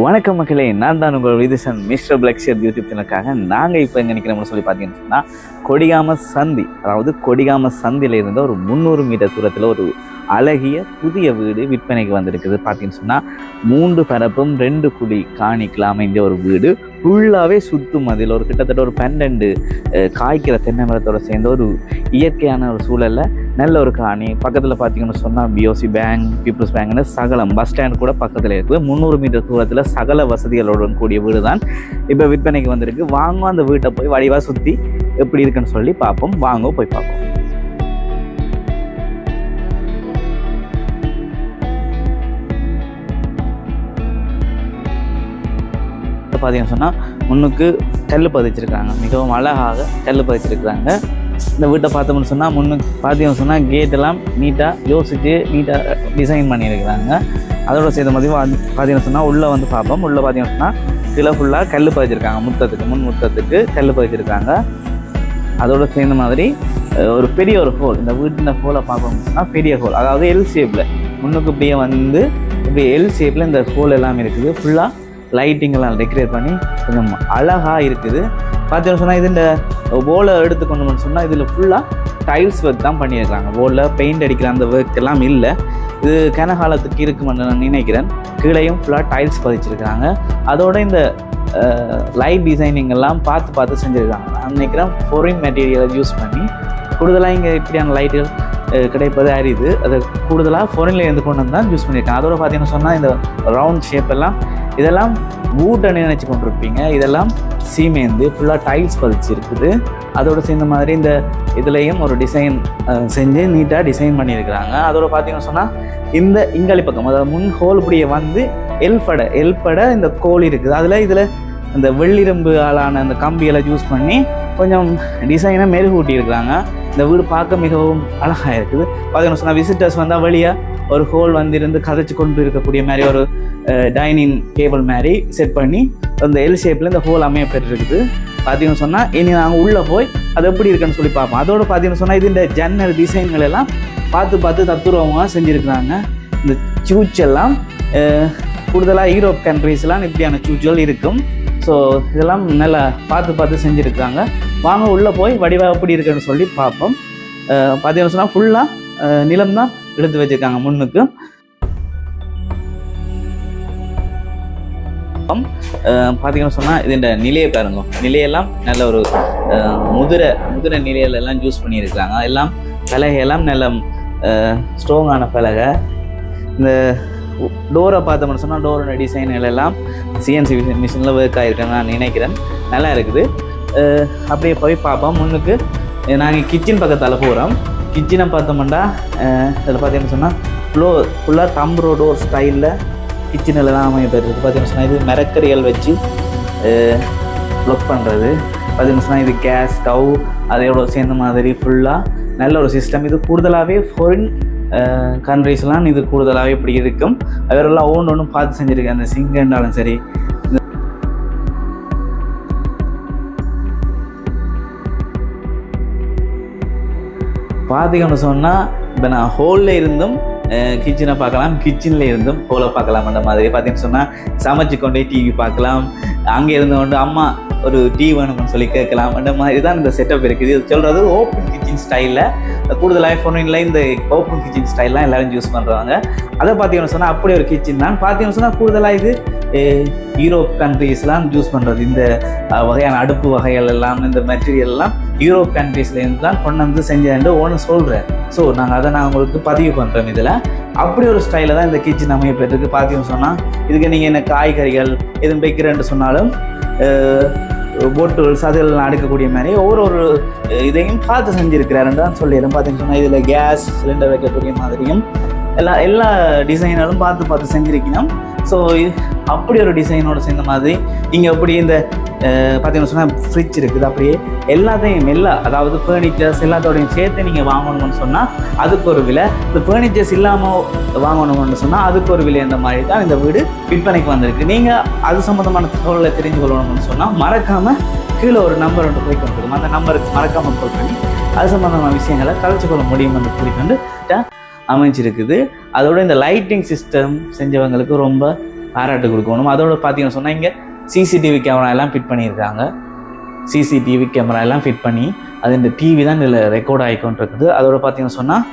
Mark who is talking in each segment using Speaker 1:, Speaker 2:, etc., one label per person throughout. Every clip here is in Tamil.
Speaker 1: வணக்கம் மக்களே நான் தான் உங்கள் விதிசன் மிஸ்டர் பிளக்ஷர் யூடியூப் சேனலுக்காக. நாங்கள் இப்போ எங்கே நிற்கிறோம்னு சொல்லி பார்த்தீங்கன்னு சொன்னால் கொடிகாம சந்தி அதாவது கொடிகாம சந்தியில் இருந்த ஒரு முந்நூறு மீட்டர் தூரத்தில் ஒரு அழகிய புதிய வீடு விற்பனைக்கு வந்திருக்குது. பார்த்தீங்கன்னு சொன்னால் மூன்று பரப்பும் ரெண்டு குடி காணிக்கலாம் அமைந்த ஒரு வீடு. ஃபுல்லாகவே சுற்றும் அதில் ஒரு கிட்டத்தட்ட ஒரு பன்னெண்டு காய்க்கிற தென்னை மரத்தோட சேர்ந்த ஒரு இயற்கையான ஒரு சூழலில் நல்ல ஒரு காணி. பக்கத்தில் பார்த்தீங்கன்னு சொன்னால் பிஓசி பேங்க் பீப்புள்ஸ் பேங்க்னு சகலம். பஸ் ஸ்டாண்ட் கூட பக்கத்தில் இருக்குது. முந்நூறு மீட்டர் தூரத்தில் சகல வசதிகளுடன் கூடிய வீடு தான் இப்போ விற்பனைக்கு வந்திருக்கு. வாங்க அந்த வீட்டை போய் வடிவாக சுற்றி எப்படி இருக்குன்னு சொல்லி பார்ப்போம். வாங்க போய் பார்ப்போம். பார்த்தீங்கன்னு சொன்னால் முன்னுக்கு கல் பதிச்சிருக்காங்க. மிகவும் அழகாக கல் பதிச்சிருக்கிறாங்க. இந்த வீட்டை பார்த்தோம்னு சொன்னால் முன்னுக்கு பார்த்தீங்கன்னு சொன்னால் கேட்டெல்லாம் நீட்டாக யோசித்து நீட்டாக டிசைன் பண்ணியிருக்கிறாங்க. அதோட சேர்ந்த மாதிரி பார்த்தீங்கன்னு சொன்னால் உள்ளே வந்து பார்ப்போம். உள்ளே பார்த்தீங்கன்னு சொன்னால் கீழே ஃபுல்லாக கல் பதிச்சிருக்காங்க. முத்தத்துக்கு முன் முத்தத்துக்கு கல் பதிச்சிருக்காங்க. அதோட சேர்ந்த மாதிரி ஒரு பெரிய ஒரு ஹோல் இந்த வீட்டின் ஹோலை பார்க்கணும்னு சொன்னால் பெரிய ஹோல் அதாவது எல் ஷேப்பில் முன்னுக்கு இப்படியே வந்து இப்படி எல் ஷேப்பில் இந்த ஹோல் எல்லாம் இருக்குது. ஃபுல்லாக லைட்டிங்கெல்லாம் டெக்கரேட் பண்ணி கொஞ்சம் அழகாக இருக்குது. பார்த்தீங்கன்னு சொன்னால் இது இந்த ஓலை எடுத்துக்கொண்டோம்னு சொன்னால் இதில் ஃபுல்லாக டைல்ஸ் ஒர்க் தான் பண்ணியிருக்காங்க. ஓலில் பெயிண்ட் அடிக்கிற அந்த ஒர்க் எல்லாம் இல்லை. இது கனகாலத்துக்கு இருக்குமென்று நான் நினைக்கிறேன். கீழேயும் ஃபுல்லாக டைல்ஸ் பதிச்சிருக்காங்க. அதோட இந்த லைட் டிசைனிங் எல்லாம் பார்த்து பார்த்து செஞ்சுருக்காங்க. நான் நினைக்கிறேன் ஃபோரின் மெட்டீரியலை யூஸ் பண்ணி கூடுதலாக இங்கே இப்படியான லைட்டுகள் கிடைப்பது அறியுது அதை கூடுதலாக ஃபோரின்லேருந்து கொண்டு வந்து தான் யூஸ் பண்ணியிருக்காங்க. அதோட பார்த்தீங்கன்னு சொன்னால் இந்த ரவுண்ட் ஷேப் எல்லாம் இதெல்லாம் வூட்டன்னு நினச்சி கொண்டிருப்பீங்க. இதெல்லாம் சீமேந்து ஃபுல்லாக டைல்ஸ் பதிச்சு இருக்குது அதோட சேர்ந்த மாதிரி இந்த இதுலேயும் ஒரு டிசைன் செஞ்சு நீட்டாக டிசைன் பண்ணியிருக்கிறாங்க. அதோட பார்த்தீங்கன்னு சொன்னால் இந்த இங்காளி பக்கம் அதாவது முன் ஹோல் இப்படியே வந்து எல்படை எல்படை இந்த கோல் இருக்குது. அதில் இதில் இந்த வெள்ளிரும்பு ஆளான அந்த கம்பியெல்லாம் யூஸ் பண்ணி கொஞ்சம் டிசைனை மெருகூட்டி இருக்கிறாங்க இந்த வீடு பார்க்க மிகவும் அழகாக இருக்குது. பார்த்தீங்கன்னா சொன்னால் விசிட்டர்ஸ் வந்தால் வழியாக ஒரு ஹோல் வந்து இருந்து கதைச்சு கொண்டு இருக்கக்கூடிய மாதிரி ஒரு டைனிங் டேபிள் மாதிரி செட் பண்ணி அந்த எல் ஷேப்பில் இந்த ஹோல் அமைய பார்த்தீங்கன்னு சொன்னால் இனி நாங்கள் உள்ளே போய் அது எப்படி இருக்குன்னு சொல்லி பார்ப்போம். அதோடு பார்த்தீங்கன்னு சொன்னால் இது இந்த ஜன்னல் டிசைன்கள் எல்லாம் பார்த்து பார்த்து தத்துருவமாக செஞ்சுருக்குறாங்க. இந்த சூச் எல்லாம் கூடுதலாக யூரோப் கண்ட்ரீஸ்லாம் இப்படியான சூச்சுகள் இருக்கும். ஸோ இதெல்லாம் நல்லா பார்த்து பார்த்து செஞ்சுருக்காங்க வாங்க உள்ளே போய் வடிவா எப்படி இருக்குன்னு சொல்லி பார்ப்போம். அஹ் பார்த்தீங்கன்னு சொன்னால் ஃபுல்லாக நிலம் தான் எடுத்து வச்சுருக்காங்க முன்னுக்கு. பார்த்தீங்கன்னு சொன்னால் இதுண்ட நிலையை பாருங்க. நிலையெல்லாம் நல்ல ஒரு அஹ், முதிரை முதிரை நிலையில எல்லாம் யூஸ் பண்ணியிருக்காங்க எல்லாம் பலகையெல்லாம் நல்ல ஸ்ட்ராங்கான பலகை இந்த டோரை பார்த்தோம்னு சொன்னால் டோரோட டிசைன்கள் எல்லாம் சிஎன்சி மிஷினில் ஒர்க் ஆகிருக்காங்க நான் நினைக்கிறேன். நல்லா இருக்குது. அப்படியே போய் பார்ப்போம். முன்னுக்கு நாங்கள் கிச்சன் பக்கத்தால் போகிறோம் கிச்சனை பார்த்தோம்னா இதில் பார்த்தீங்கன்னு சொன்னால் ஃப்ளோ ஃபுல்லாக தம்பரோ டோர் ஸ்டைலில் கிச்சனில் தான் அமைய பெறுது பார்த்தீங்கன்னு சொன்னால் இது மரக்கறிகள் வச்சு ப்ளக் பண்ணுறது பார்த்தீங்கன்னு சொன்னால் இது கேஸ் ஸ்டவ் அதையோட சேர்ந்த மாதிரி ஃபுல்லாக நல்ல ஒரு சிஸ்டம் இது கூடுதலாகவே ஃபாரின் கண்ட்ரீஸ்லாம் இது கூடுதலாகவே இப்படி இருக்கும். அவரெல்லாம் ஒவ்வொன்று ஒன்றும் பார்த்து செஞ்சுருக்கேன் அந்த சிங்கண்டாலும் சரி பார்த்தீங்கன்னு சொன்னால் இப்போ நான் ஹோலில் இருந்தும் கிச்சனை பார்க்கலாம் கிச்சனில் இருந்தும் ஹோலை பார்க்கலாம் அந்த மாதிரி. பார்த்தீங்கன்னு சொன்னால் சமைச்சு கொண்டே டிவி பார்க்கலாம். அங்கே இருந்து கொண்டு அம்மா ஒரு டீ வேணும்னு சொல்லி கேட்கலாம் அந்த மாதிரி தான் இந்த செட்டப் இருக்குது. இது சொல்கிறது ஓப்பன் கிச்சன் ஸ்டைலில் கூடுதலாக இல்லை இந்த ஓப்பன் கிச்சன் ஸ்டைல்லாம் எல்லோரும் யூஸ் பண்ணுறாங்க அதை பார்த்தீங்கன்னு சொன்னால் அப்படி ஒரு கிச்சன் தான். பார்த்தீங்கன்னு சொன்னால் கூடுதலாக இது யூரோப் கண்ட்ரீஸ்லாம் யூஸ் பண்ணுறது இந்த வகையான அடுப்பு வகைகள் எல்லாம் இந்த மெட்டீரியல்லாம் யூரோப் கண்ட்ரீஸ்லேருந்து தான் கொண்டு வந்து செஞ்சேன்ட்டு ஒன்று சொல்கிறேன் ஸோ நாங்கள் அதை நான் உங்களுக்கு பதிவு பண்ணுறோம் இதில். அப்படி ஒரு ஸ்டைலில் தான் இந்த கிச்சன் அமைய பார்த்தீங்கன்னு சொன்னால் இதுக்கு நீங்கள் என்ன காய்கறிகள் எதுவும் வைக்கிறேன்ட்டு சொன்னாலும் போட்டுகள் சதுகள்லாம் அடுக்கக்கூடிய மாதிரி ஒவ்வொரு ஒரு இதையும் பார்த்து செஞ்சுருக்கிறாருன்னு தான் சொல்லிடுறேன். பார்த்தீங்கன்னு சொன்னால் இதில் கேஸ் சிலிண்டர் வைக்கக்கூடிய மாதிரியும் எல்லா எல்லா டிசைனரும் பார்த்து பார்த்து செஞ்சுருக்கணும். ஸோ அப்படி ஒரு டிசைனோட சேர்ந்த மாதிரி இங்கே அப்படி இந்த அஹ், பார்த்தீங்கன்னு சொன்னால் ஃப்ரிட்ஜ் இருக்குது. அப்படியே எல்லாத்தையும் எல்லா அதாவது ஃபர்னிச்சர்ஸ் எல்லாத்தோடையும் சேர்த்து நீங்கள் வாங்கணும்னு சொன்னால் அதுக்கு ஒரு விலை. இந்த ஃபர்னிச்சர்ஸ் இல்லாமல் வாங்கணும்னு சொன்னால் அதுக்கு ஒரு விலை அந்த மாதிரி தான் இந்த வீடு விற்பனைக்கு வந்திருக்கு. நீங்கள் அது சம்மந்தமான தகவலை தெரிஞ்சு கொள்ளணும்னு சொன்னால் மறக்காமல் கீழே ஒரு நம்பர் ஒன்று போய் கொடுத்துருக்கோம் அந்த நம்பருக்கு மறக்காமல் கால் பண்ணி அது சம்மந்தமான விஷயங்களை கலைச்சு கொள்ள முடியும் என்று கூறிக்கொண்டு அமைஞ்சிருக்குது. அதோட இந்த லைட்டிங் சிஸ்டம் செஞ்சவங்களுக்கு ரொம்ப பாராட்டு கொடுக்கணும். அதோட பார்த்தீங்கன்னு சொன்னால் இங்கே சிசிடிவி கேமரா எல்லாம் ஃபிட் பண்ணியிருக்காங்க. சிசிடிவி கேமரா எல்லாம் ஃபிட் பண்ணி அது இந்த டிவி தான் இதில் ரெக்கார்ட் ஆகிக்கொண்டு இருக்குது அதோட பார்த்தீங்கன்னு சொன்னால்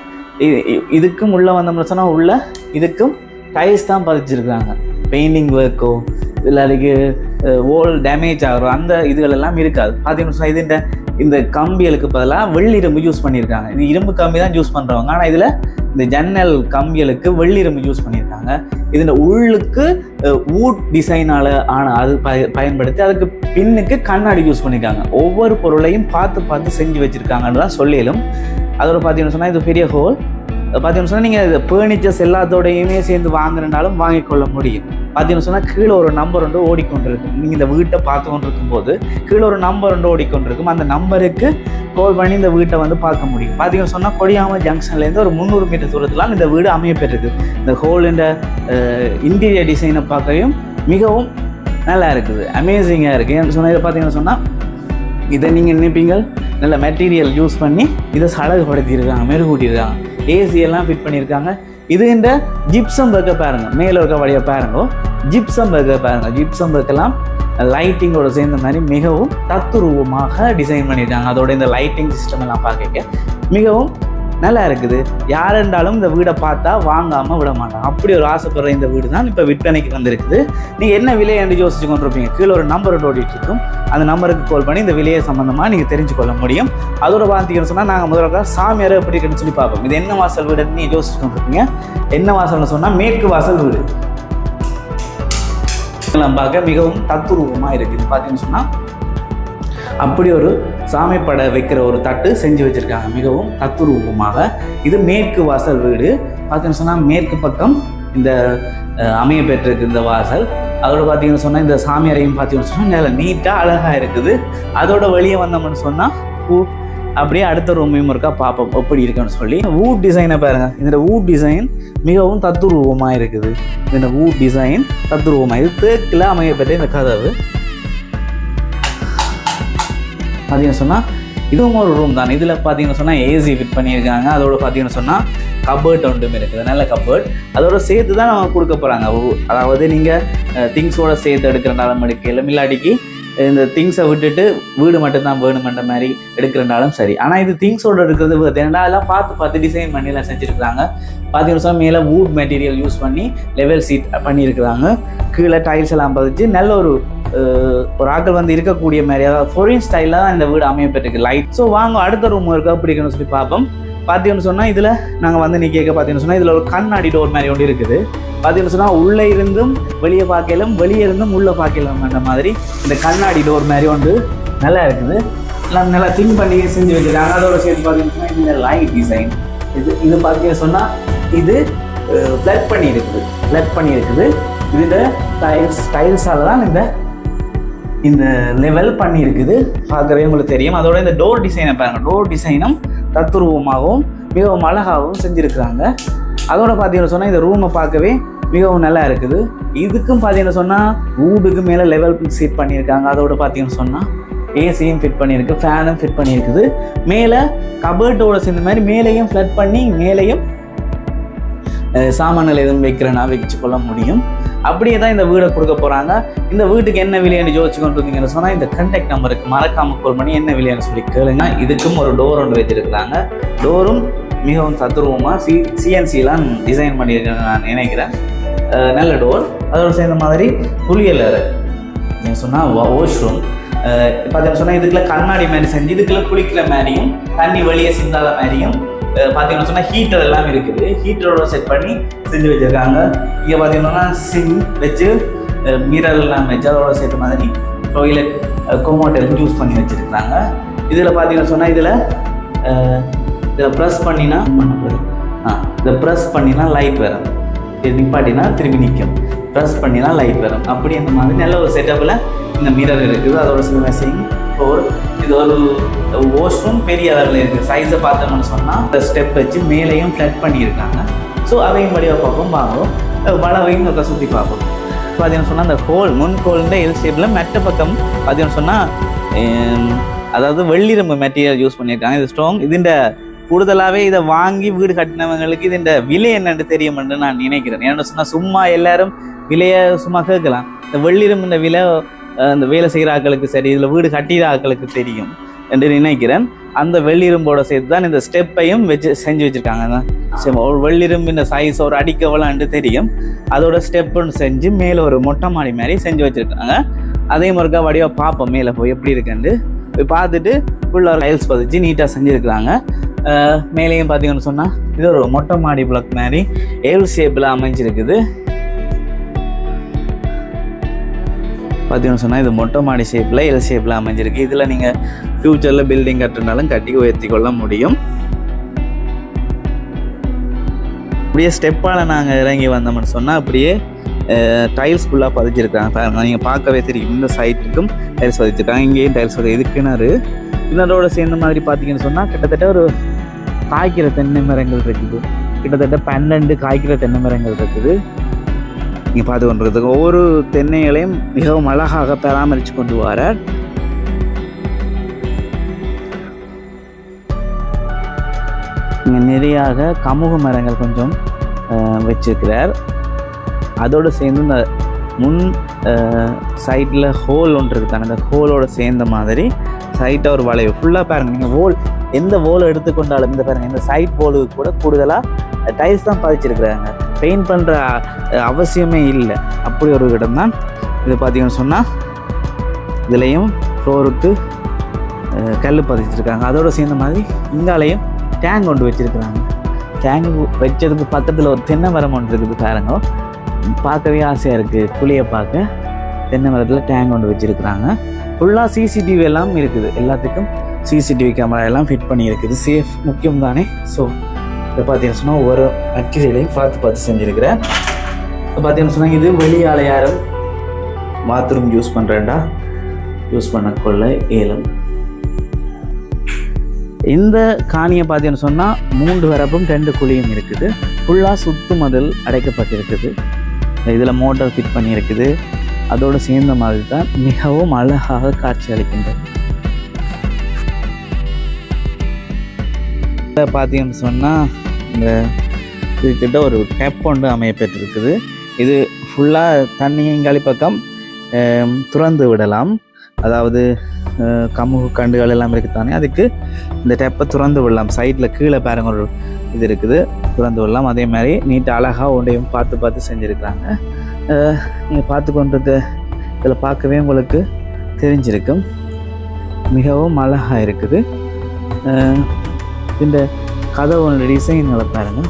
Speaker 1: இதுக்கும் உள்ளே வந்தோம்னு சொன்னால் உள்ள இதுக்கும் டைல்ஸ் தான் பதிச்சிருக்காங்க. பெயிண்டிங் ஒர்க்கோ இல்லாட்டிக்கு ஓல் டேமேஜ் ஆகிறோம் அந்த இதுகள் எல்லாம் இருக்காது. பார்த்தீங்கன்னு சொன்னால் இது இந்த இந்த கம்பிகளுக்கு பதிலாக வெள்ளி இரும்பு யூஸ் பண்ணியிருக்காங்க. இது இரும்பு கம்பி தான் யூஸ் பண்ணுறவங்க ஆனால் இதில் இந்த ஜன்னல் கம்பிகளுக்கு வெள்ளி இரும்பு யூஸ் பண்ணியிருக்காங்க இதில் உள்ளுக்கு வூட் டிசைனால் ஆன அது பய பயன்படுத்தி அதுக்கு பின்னுக்கு கண்ணாடி யூஸ் பண்ணியிருக்காங்க. ஒவ்வொரு பொருளையும் பார்த்து பார்த்து செஞ்சு வச்சுருக்காங்கன்னு தான் சொல்லிலும் அதோட பார்த்தீங்கன்னு சொன்னால் இது பெரிய ஹோல் பார்த்தீங்கன்னு சொன்னால் நீங்கள் இது ஃபர்னிச்சர்ஸ் எல்லாத்தோடையுமே சேர்ந்து வாங்குறனாலும் வாங்கிக்கொள்ள முடியும். பார்த்தீங்கன்னு சொன்னால் கீழே ஒரு நம்பர் ஒன்று ஓடிக்கொண்டிருக்கும். நீங்கள் இந்த வீட்டை பார்த்து கொண்டிருக்கும் போது கீழே ஒரு நம்பர் ஒன்று ஓடிக்கொண்டிருக்கும். அந்த நம்பருக்கு கால் பண்ணி இந்த வீட்டை வந்து பார்க்க முடியும். பார்த்தீங்கன்னு சொன்னால் கொடியாமல் ஜங்ஷன்லேருந்து ஒரு முந்நூறு மீட்டர் தூரத்தில் இந்த வீடு அமையப்பெற்றிருக்கு. இந்த ஹோல் இன்டீரியர் டிசைனை பார்க்கவும் மிகவும் நல்லா இருக்குது. அமேசிங்காக இருக்குது ஏன்னு சொன்னால் இதை பார்த்தீங்கன்னு சொன்னால் இதை நீங்கள் நினைப்பீங்க நல்ல மெட்டீரியல் யூஸ் பண்ணி இதை சடகுபடுத்தியிருக்காங்க மெருகூட்டியிருக்காங்க. ஏசியெல்லாம் ஃபிட் பண்ணியிருக்காங்க. இது இந்த ஜிப்சம் ஒர்க்கை பாருங்க. மேலே இருக்க வழியை பாருங்க. ஜிப்சம் ஒர்க்கை பாருங்க. ஜிப்சம் பர்க்கெல்லாம் லைட்டிங்கோட சேர்ந்த மாதிரி மிகவும் தத்துருவமாக டிசைன் பண்ணியிருக்காங்க. அதோட இந்த லைட்டிங் சிஸ்டம் எல்லாம் பார்க்க மிகவும் நல்லா இருக்குது. யார் இருந்தாலும் இந்த வீடை பார்த்தா வாங்காமல் விட மாட்டான். அப்படி ஒரு ஆசைப்படுற இந்த வீடு தான் இப்போ விற்பனைக்கு வந்திருக்குது. நீங்கள் என்ன விலை என்று யோசிச்சு கொண்டிருப்பீங்க? கீழே ஒரு நம்பர் ஓடிட்டு அந்த நம்பருக்கு கால் பண்ணி இந்த விலையை சம்மந்தமாக நீங்கள் தெரிஞ்சு கொள்ள முடியும். அதோட பார்த்தீங்கன்னு சொன்னால் நாங்கள் முதல்ல சாமியார் எப்படி இருக்குன்னு சொல்லி பார்ப்போம். இது என்ன வாசல் வீடுன்னு நீ யோசிச்சு கொண்டிருப்பீங்க. என்ன வாசல்னு சொன்னால் மேற்கு வாசல் வீடு. இதெல்லாம் பார்க்க மிகவும் தத்துரூபமாக இருக்குது. பார்த்தீங்கன்னு சொன்னால் அப்படி ஒரு சாமி பட வைக்கிற ஒரு தட்டு செஞ்சு வச்சுருக்காங்க. மிகவும் தத்துரூபமாக இது மேற்கு வாசல் வீடு. பார்த்தீங்கன்னு சொன்னால் மேற்கு பக்கம் இந்த அமைய பெற்றிருக்கு இந்த வாசல். அதோட பார்த்தீங்கன்னு சொன்னால் இந்த சாமியாரையும் பார்த்தீங்கன்னு சொன்னால் நல்ல நீட்டாக அழகாக இருக்குது. அதோட வெளியே வந்தோம்னு சொன்னால் பூ அப்படியே அடுத்த ரூமையும் இருக்கா பார்ப்போம். எப்படி இருக்குன்னு சொல்லி. வூட் டிசைனை பாருங்கள் இந்த வூட் டிசைன் மிகவும் தத்துரூபமாக இருக்குது. இந்த வூட் டிசைன் தத்துரூபமாக இது தேக்கில் அமையப்பட்ட இந்த கதவு. பார்த்தீங்கன்னு சொன்னால் இதுவும் ஒரு ரூம் தான். இதில் பார்த்தீங்கன்னு சொன்னால் ஏசி ஃபிட் பண்ணியிருக்காங்க. அதோட பார்த்தீங்கன்னு சொன்னால் கபர்ட் ஒன்றுமே இருக்குது நல்ல கபர்ட் அதோட சேர்த்து தான் நம்ம கொடுக்க போகிறாங்க அதாவது நீங்கள் திங்ஸோட சேர்த்து எடுக்கிறனாலும் எடுக்கலாம் இல்லாட்டிக்கு இந்த திங்ஸை விட்டுட்டு வீடு மட்டும்தான் வேணுமென்ற மாதிரி எடுக்கிறனாலும் சரி. ஆனால் இது திங்ஸோடு இருக்கிறது பார்த்தீங்கன்னா அதெல்லாம் பார்த்து பார்த்து டிசைன் பண்ணிலாம் செஞ்சுருக்குறாங்க. செஞ்சுருக்காங்க பார்த்தீங்கன்னு சொன்னால் மேலே வூட் மெட்டீரியல் யூஸ் பண்ணி லெவல் சீட் பண்ணியிருக்கிறாங்க. கீழே டைல்ஸ் எல்லாம் பதிச்சு நல்ல ஒரு ஒரு ஆக்கள் வந்து இருக்கக்கூடிய மாதிரி அதாவது ஃபொரின் ஸ்டைலில் தான் இந்த வீடு அமையப்பட்டிருக்கு. லைட் ஸோ வாங்க அடுத்த ரூம் இருக்கா பிடிக்கணும்னு சொல்லி பார்ப்போம். பார்த்தீங்கன்னு சொன்னால் இதில் நாங்கள் வந்து நீ கேட்க பார்த்தீங்கன்னு சொன்னால் இதில் ஒரு கண்ணாடி டோர் மாதிரி ஒன்று இருக்குது. பார்த்தீங்கன்னு சொன்னால் உள்ளே இருந்தும் வெளியே பார்க்கலாம் வெளியே இருந்தும் உள்ளே பார்க்கலாம் அந்த மாதிரி இந்த கண்ணாடி டோர் மாதிரி ஒன்று நல்லா இருக்குது. எல்லாம் நல்லா திங்க் பண்ணி செஞ்சு வச்சுருக்காங்க. அதோட சேர்த்து பார்த்தீங்கன்னு சொன்னால் இந்த லைட் டிசைன் இது இது பார்த்தீங்கன்னு சொன்னால் இது ஃப்ளட் பண்ணி இருக்குது ஃப்ளட் பண்ணி இருக்குது இது இந்த டைல்ஸ் டைல்ஸால் தான் இந்த இந்த லெவல் பண்ணி இருக்குது பார்க்கவே உங்களுக்கு தெரியும். அதோட இந்த டோர் டிசைனை பாருங்கள் டோர் டிசைனும் தத்துருவமாகவும் மிகவும் அழகாகவும் செஞ்சுருக்கிறாங்க. அதோட பார்த்தீங்கன்னு சொன்னால் இந்த ரூமை பார்க்கவே மிகவும் நல்லா இருக்குது. இதுக்கும் பார்த்தீங்கன்னு சொன்னால் வீடுக்கு மேலே லெவல் சீட் பண்ணியிருக்காங்க. அதோட பார்த்தீங்கன்னு சொன்னால் ஏசியும் ஃபிட் பண்ணியிருக்கு ஃபேனும் ஃபிட் பண்ணியிருக்குது. மேலே கபர்ட்டோட சேர்ந்த மாதிரி மேலேயும் ஃப்ளட் பண்ணி மேலேயும் சாமான்கள் எதுவும் வைக்கிறேன்னா வச்சு கொள்ள முடியும். அப்படியே தான் இந்த வீடை கொடுக்க போகிறாங்க இந்த வீட்டுக்கு என்ன விலைன்னு யோசிச்சு கொண்டு இருந்தீங்கன்னு சொன்னால் இந்த கண்டெக்ட் நம்பருக்கு மறக்காம கால் பண்ணி என்ன விலைன்னு சொல்லி கேளுங்க. இதுக்கும் ஒரு டோர் ஒன்று வச்சிருக்கிறாங்க டோரும் மிகவும் தத்ரூபமாக சி சிஎன்சிலாம் டிசைன் பண்ணியிருக்கேன் நான் நினைக்கிறேன். நல்ல டோர் அதோட சேர்ந்த மாதிரி குளியல் அறை. நீங்கள் சொன்னால் வாஷ்ரூம் பார்த்தீங்கன்னு சொன்னால் இதுக்குள்ள கண்ணாடி மாதிரி செஞ்சு இதுக்குள்ள குளிக்கிற மாதிரியும் தண்ணி வெளியே சிந்தாத மாதிரியும் பார்த்தீங்கன்னு சொன்னால் ஹீட்டர் எல்லாம் இருக்குது. ஹீட்டரோட செட் பண்ணி செஞ்சு வச்சுருக்காங்க. இங்கே பார்த்தீங்கன்னா சிம் வச்சு மிரர் எல்லாம் வச்சு அதோட சேர்த்த மாதிரி டொய்லெட் கொமோட்டல் யூஸ் பண்ணி வச்சுருக்காங்க இதில் பார்த்தீங்கன்னு சொன்னால் இதில் இதில் ப்ரெஸ் பண்ணினா ஆ இதை ப்ரெஸ் பண்ணினா லைட் வரும். இது நிப்பாட்டினா திரும்பி நிற்கும் ப்ரெஸ் பண்ணினா லைட் வரும். அப்படி அந்த மாதிரி நல்ல ஒரு செட்டப்பில் இந்த மிரர் இருக்குது. அதோட சில மெசேஜ் ஒரு இது ஒரு வாஷ்ரூம் பெரிய அளவில் இருக்குது சைஸை பார்த்தோம்னு சொன்னால் இந்த ஸ்டெப் வச்சு மேலேயும் ஃப்ளட் பண்ணியிருக்காங்க. ஸோ அதையும் படியாக பார்ப்போம் பார்ப்போம். வளவையும் ஒருக்கா சுற்றி பார்ப்போம். பார்த்தீங்கன்னு சொன்னால் அந்த ஹோல் முன் ஹோல்ன்ற எல் ஷேப்பில் மெட்ட பக்கம் பார்த்தீங்கன்னு சொன்னால் அதாவது வெள்ளிரம்பு மெட்டீரியல் யூஸ் பண்ணியிருக்காங்க. இது ஸ்ட்ராங் இதுண்ட கூடுதலாகவே இதை வாங்கி வீடு கட்டினவங்களுக்கு இதுண்ட விலை என்னென்று தெரியும் என்று நான் நினைக்கிறேன். ஏன்னு சொன்னால் சும்மா எல்லாரும் விலையை சும்மா கேட்கலாம். இந்த வெள்ளிரும்புன்ற விலை இந்த வேலை செய்கிற ஆக்களுக்கு சரி இதில் வீடு கட்டிற ஆட்களுக்கு தெரியும் என்று நினைக்கிறேன். அந்த வெள்ளிரும்போட சேர்த்து தான் இந்த ஸ்டெப்பையும் வச்சு செஞ்சு வச்சுருக்காங்க. தான் சரி, ஒரு வெள்ளிரும்பின் சைஸ் ஒரு அடிக்கவலான்ட்டு தெரியும். அதோட ஸ்டெப்புன்னு செஞ்சு மேலே ஒரு மொட்டை மாடி மாதிரி செஞ்சு வச்சுருக்காங்க. அதே மாதிரிக்கா வடிவாக பார்ப்போம் மேலே போய் எப்படி இருக்குன்ட்டு போய் பார்த்துட்டு ஃபுல்லாக டைல்ஸ் பதிச்சு நீட்டாக செஞ்சுருக்குறாங்க. மேலேயும் பார்த்தீங்கன்னு சொன்னால் இது ஒரு மொட்டை மாடி பிளாக் மாதிரி ஏல் ஷேப்பில் அமைஞ்சிருக்குது. பார்த்தீங்கன்னு சொன்னால் இது மொட்டை மாடி ஷேப்பில் எல் ஷேப்பில் அமைஞ்சிருக்கு. இதில் நீங்கள் ஃப்யூச்சரில் பில்டிங் கட்டினாலும் கட்டி உயர்த்தி கொள்ள முடியும். அப்படியே ஸ்டெப்பால் நாங்கள் இறங்கி வந்தோம்னு சொன்னால் அப்படியே டைல்ஸ் ஃபுல்லாக பதிச்சிருக்காங்க பாருங்கள் நீங்கள் பார்க்கவே தெரியும். இந்த சைட்டுக்கும் டைல்ஸ் பதிச்சிருக்காங்க இங்கேயும் டைல்ஸ் பதி இது கிணறு. கிணறோட சேர்ந்த மாதிரி பார்த்தீங்கன்னு சொன்னால் கிட்டத்தட்ட ஒரு காய்க்கிற தென்னை மரங்கள் இருக்குது. கிட்டத்தட்ட பன்னெண்டு காய்க்கிற தென்னை மரங்கள் இருக்குது. நீங்கள் பார்த்து கொண்டிருக்கிறதுக்கு ஒவ்வொரு தென்னைகளையும் மிகவும் அழகாக பராமரித்து கொண்டு வரார். இங்கே நிறையாக கமுக மரங்கள் கொஞ்சம் வச்சிருக்கிறார். அதோடு சேர்ந்து இந்த முன் சைட்டில் ஹோல் ஒன்று இருக்குது அந்த ஹோலோட சேர்ந்த மாதிரி சைட்டாக ஒரு வளைவு. ஃபுல்லாக பாருங்கள் நீங்கள் ஹோல் எந்த ஹோல் எடுத்துக்கொண்டாலும் இந்த பாருங்கள் இந்த சைட் ஹோலுக்கு கூட கூடுதலாக டைல்ஸ் தான் பதிச்சிருக்கிறாங்க. பெயிண்ட் பண்ணுற அவசியமே இல்லை. அப்படி ஒரு இடம் தான் இது பார்த்தீங்கன்னு சொன்னால் இதுலேயும் ஃப்ளோருக்கு கல் பதிச்சிருக்காங்க. அதோடு சேர்ந்த மாதிரி இங்காலையும் டேங்க் கொண்டு வச்சிருக்கிறாங்க. டேங்க் வச்சதுக்கு பக்கத்தில் ஒரு தென்னை மரம் ஒன்று இருக்குது பாருங்க. பார்க்கவே ஆசையாக இருக்குது புளியை பார்க்க. தென்னை மரத்தில் டேங்க் கொண்டு வச்சுருக்குறாங்க. ஃபுல்லாக சிசிடிவி எல்லாம் இருக்குது. எல்லாத்துக்கும் சிசிடிவி கேமரா எல்லாம் ஃபிட் பண்ணியிருக்குது சேஃப் முக்கியம் தானே ஸோ இதை பார்த்தீங்கன்னு சொன்னால் ஒவ்வொரு மெட்டீரியலையும் பார்த்து பார்த்து செஞ்சுருக்கிறேன். பார்த்தீங்கன்னு சொன்னால் இது வெளி ஆலையாரம் பாத்ரூம் யூஸ் பண்ணுறேன்டா யூஸ் பண்ணக்கொள்ள ஏலம். இந்த காணியை பார்த்தீங்கன்னு சொன்னால் மூன்று வரப்பும் ரெண்டு குழியும் இருக்குது. ஃபுல்லாக சுத்து மதில் அடைக்கப்பட்டிருக்குது. இதில் மோட்டார் ஃபிட் பண்ணியிருக்குது. அதோடு சேர்ந்த மாதிரி தான் மிகவும் அழகாக காட்சி அளிக்கின்றது. பார்த்தீங்கன்னு சொன்னால் இந்த இதுக்கிட்ட ஒரு டேப் ஒன்று அமையப்பட்டிருக்குது இது ஃபுல்லாக தண்ணியங்காலி பக்கம் துறந்து விடலாம். அதாவது அஹ், கமுகு கண்டுகள் எல்லாம் இருக்குது தானே அதுக்கு இந்த டேப்பை துறந்து விடலாம். சைடில் கீழே பாருங்க ஒரு இது இருக்குது. திறந்து விடலாம். அதே மாதிரி நீட்டாக அழகாக ஒன்றையும் பார்த்து பார்த்து செஞ்சுருக்கிறாங்க. நீங்கள் பார்த்து கொண்டிருக்க இதில் பார்க்கவே உங்களுக்கு தெரிஞ்சிருக்கும். மிகவும் அழகாக இருக்குது. இந்த கதவோட டிசைன்களை பாருங்க.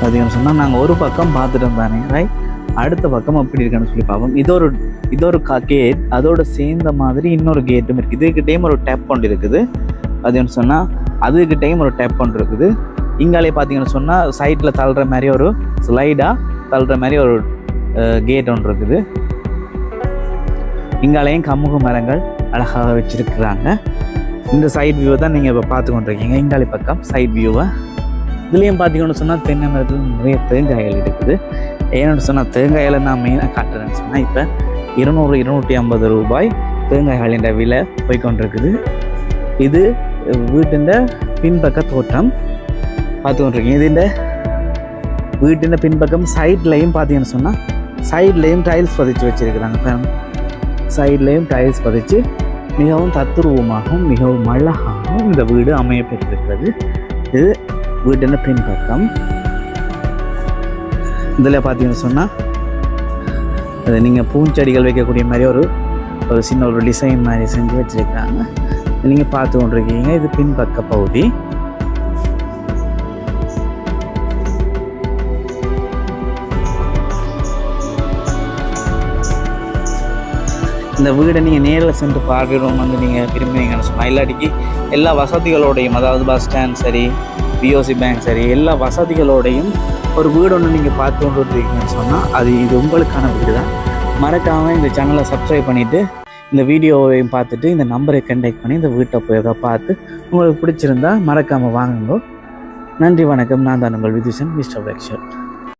Speaker 1: பார்த்தீங்கன்னு சொன்னால் நாங்கள் ஒரு பக்கம் பார்த்துட்டோம் தானே ரைட் அடுத்த பக்கம் அப்படி இருக்கான்னு சொல்லி பார்ப்போம். இது ஒரு இது ஒரு கேட் அதோட சேர்ந்த மாதிரி இன்னொரு கேட்டும் இருக்குது இதுக்கிட்டேயும் ஒரு டேப் ஒன்று இருக்குது. அதுன்னு சொன்னால் அதுக்கிட்டேயும் ஒரு டேப் ஒன்று இருக்குது. இங்காலே பார்த்தீங்கன்னு சொன்னால் சைட்டில் தள்ளுற மாதிரி ஒரு ஸ்லைடாக தள்ளுற மாதிரி ஒரு கேட் ஒன்று இருக்குது. இங்காலேயும் கமுக மரங்கள் அழகாக வச்சுருக்குறாங்க. இந்த சைட் வியூவை தான் நீங்கள் இப்போ பார்த்து கொண்டிருக்கீங்க இங்காலி பக்கம் சைட் வியூவை இதுலேயும் பார்த்தீங்கன்னு சொன்னால் தென்னை மரத்தில் நிறைய தேங்காய்கள் இருக்குது. ஏன்னு சொன்னால் தேங்காயில் நான் மெயினாக காட்டுறேன்னு சொன்னால் இப்போ இருநூறு இருநூற்றி ஐம்பது ரூபாய் தேங்காய்களின் விலை போய்க்கொண்டிருக்குது. இது வீட்டின் பின்பக்க தோட்டம். பார்த்துக்கொண்டிருக்கீங்க இதுண்ட வீட்டின் பின்பக்கம் சைட்லையும் பார்த்தீங்கன்னு சொன்னால் சைட்லேயும் டைல்ஸ் பதிச்சு வச்சுருக்கிறாங்க சைட்லேயும் டைல்ஸ் பதிச்சு மிகவும் தத்துருவமாகவும் மிகவும் அழகாகவும் இந்த வீடு அமையப்பட்டிருக்கிறது இது வீட்டின் பின்பக்கம். இதில் பார்த்தீங்கன்னு சொன்னால் அது நீங்கள் பூஞ்செடிகள் வைக்கக்கூடிய மாதிரி ஒரு ஒரு சின்ன ஒரு டிசைன் மாதிரி செஞ்சு வச்சுருக்காங்க நீங்கள் பார்த்து கொண்டிருக்கீங்க இது பின்பக்க பகுதி. இந்த வீடை நீங்கள் நேரில் சென்று பார்வையிடும் வந்து நீங்கள் விரும்புகிறீங்கன்னு சொன்னால் இல்லாட்டிக்கு எல்லா வசதிகளோடையும் அதாவது பஸ் ஸ்டாண்ட் சரி பிஓசி பேங்க் சரி எல்லா வசதிகளோடையும் ஒரு வீடு ஒன்று நீங்கள் பார்த்து கொண்டு இருக்கீங்கன்னு சொன்னால் அது இது உங்களுக்கான வீடு தான் மறக்காமல் இந்த சேனலை சப்ஸ்கிரைப் பண்ணிவிட்டு இந்த வீடியோவையும் பார்த்துட்டு இந்த நம்பரை கண்டெக்ட் பண்ணி இந்த வீட்டை போய் பார்த்து உங்களுக்கு பிடிச்சிருந்தா மறக்காமல் வாங்குங்க. நன்றி வணக்கம். நான் தான் உங்கள் விதிஷன் மிஸ்டர் ரெக்ஷர்